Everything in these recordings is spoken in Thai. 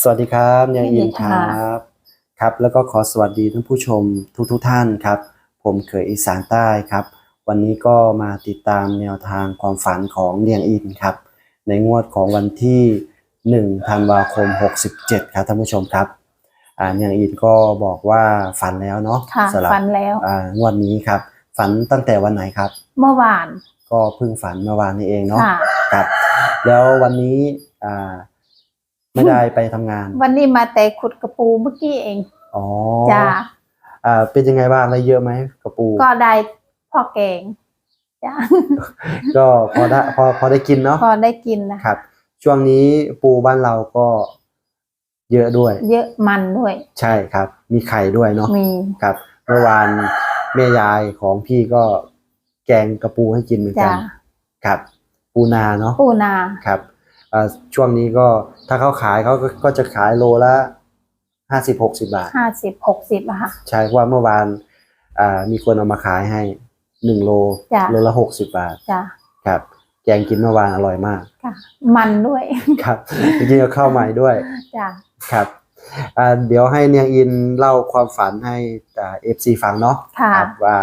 สวัสดีครับยังอินคสวัรัสดีค่ะบครับ แล้วก็ขอสวัสดีท่านผู้ชมทุกทุกๆท่านครับ ผมเขยอีสานใต้ครับ วันนี้ก็มาติดตามแนวทางความฝันของเนียงอินครับ ในงวดของวันที่1ธันวาคม 67 ครับท่านผู้ชมครับอ่าเนียงอินก็บอกว่าฝันแล้วเนาะค่ะสำหรับฝันแล้วอ่างวดนี้ครับ ฝันตั้งแต่วันไหนครับ เมื่อวาน ก็เพิ่งฝันเมื่อวานนี้เองเนาะค่ะครับ แล้ววันนี้อ่า ไม่ได้ไปทำงาน วันนี้มาแต่ขุดกระปูเมื่อกี้เองอ๋อจ้าอ่า เป็นยังไงบ้างได้เยอะไหมกระปู ก็ได้พ่อแกงจ้าก็พอได้พอพอได้กินเนาะพอได้กินนะ ครับ ช่วงนี้ปูบ้านเราก็ เยอะด้วย เยอะมันด้วย ใช่ครับ มีไข่ด้วยเนาะมีครับเมื่อวานแม่ยายของพี่ก็แกงกระปูให้กินเหมือนกัจ้านครับ ปูนาเนาะปูนา ครับอ่า ช่วงนี้ก็ถ้าเขาขายเขาก็ก็จะขายโลละห้าสิบหกสิบาทห้าสิบหกสิบอะค่ะ ใช่เพราะว่าเมื่อวานอ่ามีคนเอามาขายให้หนึ่งโลจ้ะโลละหกสิบบาทจ้าครับแกงกินเมื่อวานอร่อยมากค่ะมันด้วยครับจริงๆก็ข้าวใหม่ด้วยจ้าครับอ่าเดี๋ยวให้เนียงอินเล่าความฝันให้เอฟซีฟังเนาะค่ะครับว่า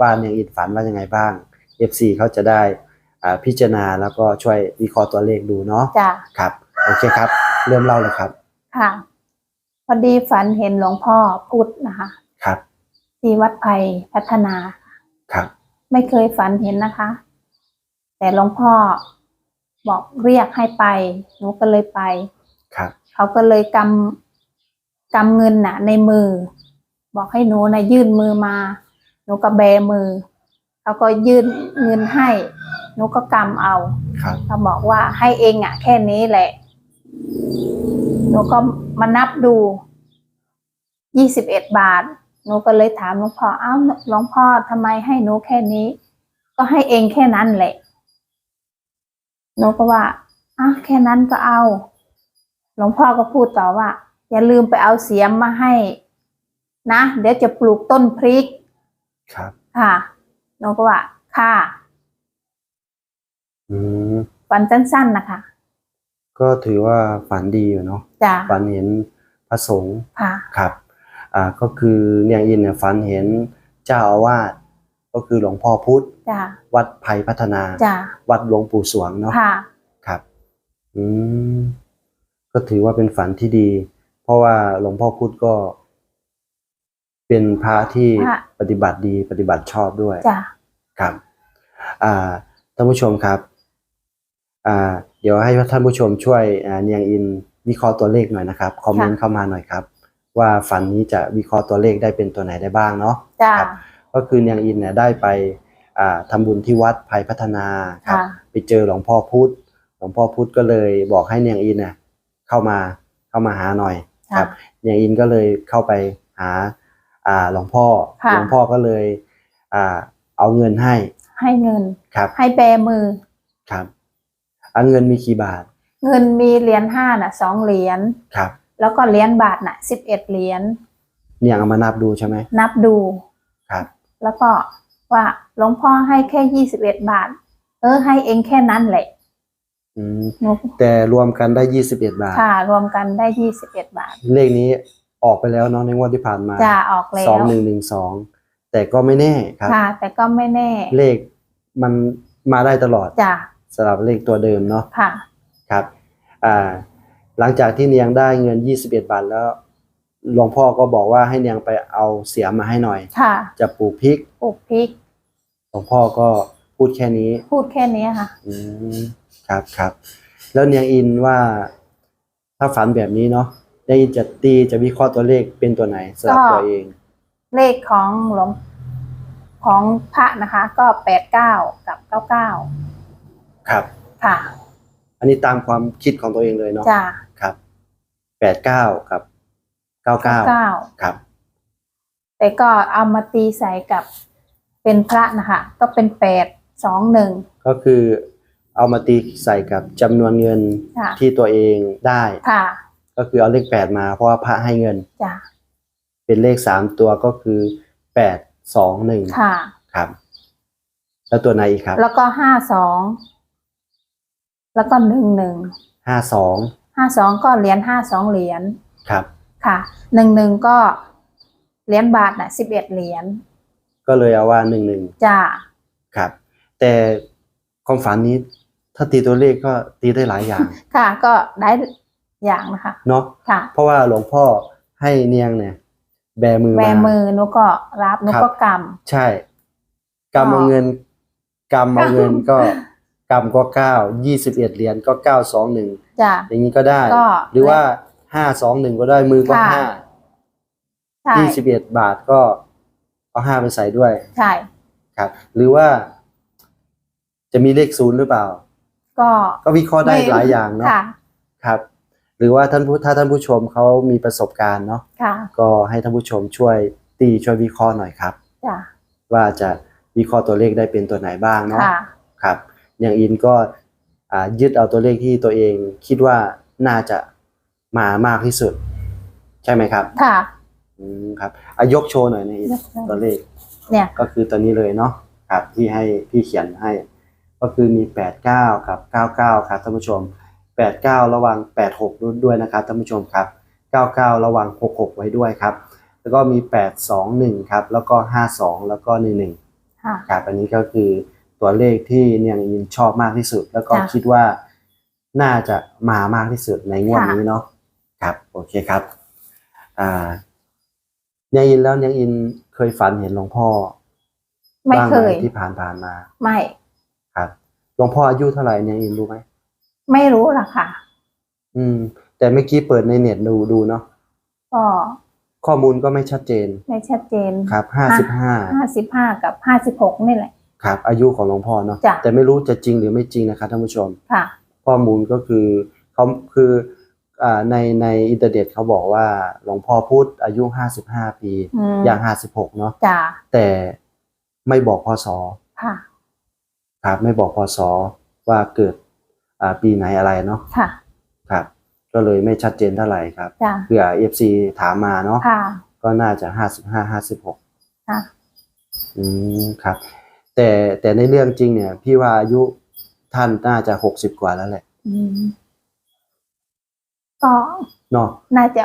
ว่าเนียงอินฝันว่ายังไงบ้างเอฟซีเขาจะได้อ่า พิจารณาแล้วก็ช่วยวิเคราะห์ตัวเลขดูเนาะจ้าครับโอเคครับ เริ่มเล่าเลยครับ ค่ะ พอดีฝันเห็นหลวงพ่อพุธนะคะครับ ที่วัดไผ่พัฒนาครับ ไม่เคยฝันเห็นนะคะ แต่หลวงพ่อบอกเรียกให้ไปหนูก็เลยไปครับ เขาก็เลยกำกำเงินน่ะ ในมือ บอกให้หนูนะยื่นมือมา หนูก็แบมือเขาก็ยื่นเงินให้ หนูก็กำเอาครับเขาบอกว่าให้เองอะ แค่นี้แหละ หนูก็มานับดูยี่สิบเอ็ดบาท หนูก็เลยถามหลวงพ่ออ้าวหลวงพ่อทำไมให้หนูแค่นี้ ก็ให้เองแค่นั้นแหละ หนูก็ว่าอ้าวแค่นั้นก็เอา หลวงพ่อก็พูดต่อว่า อย่าลืมไปเอาเสียมมาให้ นะ เดี๋ยวจะปลูกต้นพริก ครับ ค่ะ หนูก็ว่าค่ะ อืมฝันสั้นๆนะคะก็ถือว่าฝันดีอยู่เนาะจ้ะฝันเห็นพระสงฆ์ค่ะครับอ่าก็คือเนียงอินเนี่ยฝันเห็นเจ้าอาวาสก็คือหลวงพ่อพุธจ้ะวัดไผ่พัฒนา จ้ะวัดหลวงปู่สวงเนาะค่ะ ครับ อืมก็ถือว่าเป็นฝันที่ดี เพราะว่าหลวงพ่อพุธก็ เป็นพระที่พระ ปฏิบัติดีปฏิบัติชอบด้วย จ้ะครับ อ่าท่านผู้ชมครับอ่า เดี๋ยวให้ท่านผู้ชมช่วยอ่าเนียงอินวิเคราะห์ตัวเลขหน่อยนะครับคอมเมนต์เข้ามาหน่อยครับ ว่าฝันนี้จะวิเคราะห์ตัวเลขได้เป็นตัวไหนได้บ้างเนาะจ้ะครับก็คือเนียงอินเนี่ยได้ไปอ่าทำบุญที่วัดภัยพัฒนาครับค่ะไปเจอหลวงพ่อพุธหลวงพ่อพุธก็เลยบอกให้เนียงอินเนี่ยเข้ามาเข้ามาหาหน่อยคค่ะรับ เนียงอินก็เลยเข้าไปหาอ่าหลวงพ่อค่ะหลวงพ่อก็เลยอ่าเอาเงินให้ ให้เงินครับให้แบมือครับเอาเงินมีกี่บาท เงินมีเหรียญห้าน่ะสองเหรียญครับ แล้วก็เหรียญบาทน่ะสิบเอ็ดเหรียญเนี่ยเอามานับดูใช่ไหมนับดูครับ แล้วก็ว่าหลวงพ่อให้แค่ยี่สิบเอ็ดบาท เออให้เองแค่นั้นแหละอืมหนูแต่รวมกันได้ยี่สิบเอ็ดบาทค่ะ รวมกันได้ยี่สิบเอ็ดบาท เลขนี้ออกไปแล้วเนาะในงวดที่ผ่านมาจะออกแล้สองวหนึ่งหนึ่งสองแต่ก็ไม่แน่ครับค่ะ แต่ก็ไม่แน่ เลขมันมาได้ตลอดจ้ะ สำหรับเลขตัวเดิมเนาะค่ะ ครับอ่าหลังจากที่เนียงได้เงินยี่สิบเอ็ดบาทแล้วหลวงพ่อก็บอกว่าให้เนียงไปเอาเสียมมาให้หน่อย ค่ะจะปลูกพริกปลูกพริก หลวงพ่อก็พูดแค่นี้ พูดแค่นี้ค่ะ อืมครับครับ แล้วเนียงอินว่าถ้าฝันแบบนี้เนาะเนียงอินจะตีจะวิเคราะห์ตัวเลขเป็นตัวไหนสำหรับก็ ตัวเอง เลขของหลวงของพระนะคะ ก็แปดเก้ากับเก้าเก้า ครับ ค่ะอันนี้ตามความคิดของตัวเองเลยเนาะจ้ะครับแปดเก้ากับเก้าเก้าเก้าครับ แต่ก็เอามาตีใส่กับเป็นพระนะคะ ก็เป็นแปดสองหนึ่ง ก็คือเอามาตีใส่กับจำนวนเงินค่ะ ที่ตัวเองได้ ค่ะก็คือเอาเลขแปดมาเพราะว่าพระให้เงิน จ้ะเป็นเลขสามตัวก็คือแปดสองหนึ่งค่ะ ครับ แล้วตัวไหนอีกครับ แล้วก็ห้าสอง แล้วก็หนึ่งหนึ่งห้าสองห้าสองก็เหรียญห้าสองเหรียญครับ ค่ะหนึ่งหนึ่งก็เหรียญบาทน่ะสิบเอ็ดเหรียญก็เลยเอาว่าหนึ่งหนึ่งจ้าครับ แต่ความฝันนี้ถ้าตีตัวเลขก็ตีได้หลายอย่าง ค่ะ ก็ได้อย่างนะคะเนาะค่ะ เพราะว่าหลวงพ่อให้เนียงเนี่ย แบมือแบมามือหนูก็รับหนูครับก็กใช่กำก็เอาเงินกำเอาเงินก็ กำก็เก้ายี่สิบเอ็ดเหรียญก็เก้าสองหนึ่งำจ้าอย่างนี้ก็ได้ ก็ หรือว่าห้าสองหนึ่งก็ได้มือก็ค่ะห้าใช่ยี่สิบเอ็ดบาทก็เอาห้าไปใส่ด้วยใช่ ครับ หรือว่า จะมีเลขศูนย์หรือเปล่า ก็ก็วิเคราะห์ได้ม่หลายอย่างเนาะค่ะ ครับ หรือว่าท่านผู้ถ้าท่านผู้ชมเขามีประสบการณ์เนาะค่ะก็ให้ท่านผู้ชมช่วยตีช่วยวิเคราะห์หน่อยครับ จ้าว่าจะวิเคราะห์ตัวเลขได้เป็นตัวไหนบ้างเนาะค่ะ ครับ อย่างอินก็อ่ายึดเอาตัวเลขที่ตัวเองคิดว่าน่าจะมามากที่สุด ใช่ไหมครับ ค่ะ อืมครับอายกโชว์หน่อยในอินยกโชว์ตัวเลข เนี่ย ก็คือตัวนี้เลยเนาะครับที่ให้พี่เขียนให้ ก็คือมี 89 กับ 99 ครับท่านผู้ชม 89 ระวัง 86 ด้วยนะครับท่านผู้ชมครับ 99 ระวัง 66 ไว้ด้วยครับ แล้วก็มี 821 ครับ แล้วก็ 52 แล้วก็ 11ค่ะครับอันนี้ก็คือ ตัวเลขที่เนียงยินชอบมากที่สุด แล้วก็ค่ะคิดว่าน่าจะมามากที่สุดในงวดค่ะนี้เนาะครับ โอเคครับ อ่าเนียงยินแล้วเนียงยินเคยฝันเห็นหลวงพ่อไม่บ้างเคไหมยที่ผ่านผ่านๆมา ไม่ครับหลวงพ่ออายุเท่าไหร่เนียงยินรู้ไหมไม่รู้ล่ะค่ะ อืม แต่เมื่อกี้เปิดในเน็ตดูดูเนาะก็ข้อมูลก็ไม่ชัดเจน ไม่ชัดเจนครับห้าสิบห้าห้าสิบห้ากับห้าสิบหกนี่แหละ ครับ อายุของหลวงพ่อเนาะจ้ะ แต่ไม่รู้จะจริงหรือไม่จริงนะครับท่านผู้ชม ค่ะ ข้อมูลก็คือเขาคืออ่าในในอินเทอร์เน็ตเขาบอกว่าหลวงพ่อพุธอายุ 55 ปี อืม อย่าง 56 เนาะจ้าแต่ไม่บอกพศค่ะ ครับ ไม่บอกพศว่าเกิดอ่าปีไหนอะไรเนาะค่ะครับ ก็เลยไม่ชัดเจนเท่าไหร่ครับจ้าเผื่อ FC ถามมาเนาะค่ะ ก็น่าจะ 55 56 ค่ะ อืมครับ แต่แต่ในเรื่องจริงเนี่ย พี่ว่าอายุท่านน่าจะ60กว่าแล้วแหละอืมก็เนาะน่าจะ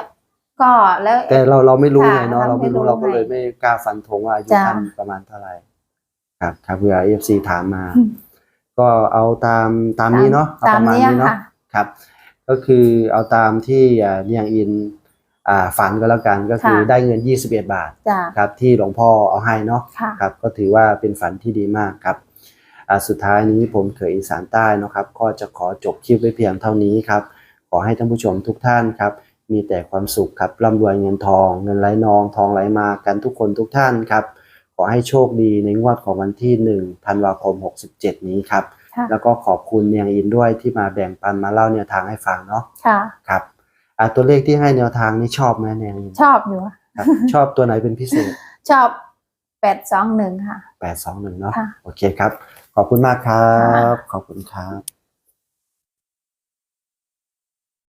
ก็แล้ว แต่เราเราไม่รู้ค่ะไงเนาะเราเราไม่รู้ไม่รู้เราก็เลยไงไม่กล้าฟันธงว่าอายุจ้ะท่านประมาณเท่าไหร่ครับครับเผื่อเอฟซีถามมาอืมก็เอาตามตามนี้เนาะเอาตาปมระมาณนี้นี้เนาะค่ะครับ ก็คือเอาตามที่อ่าเนียงอินอ่า ฝันก็แล้วกันก็คือค่ะได้เงิน 21 บาทจ้าครับที่หลวงพ่อเอาให้เนาะค่ะครับก็ถือว่าเป็นฝันที่ดีมากครับอ่าสุดท้ายนี้ผมเขยอีสานใต้เนาะครับ ก็จะขอจบคลิปไว้เพียงเท่านี้ครับ ขอให้ท่านผู้ชมทุกท่านครับ มีแต่ความสุขครับร่ำรวยเงินทอง เงินไหลนองทองไหลมากันทุกคนทุกท่านครับ ขอให้โชคดีในงวดของวันที่1ธันวาคม 67 นี้ครับค่ะแล้วก็ขอบคุณเนียงอินด้วยที่มาแบ่งปันมาเล่าแนวทางให้ฟังเนาะค่ะครับ อ่าตัวเลขที่ให้แนวทางนี่ชอบไหมเนียงอินชอบอยู่อะครับชอบตัวไหนเป็นพิเศษชอบแปดสองหนึ่งค่ะ821เนาะค่ะ โอเคครับ ขอบคุณมากครับค่ะขอบคุณครับ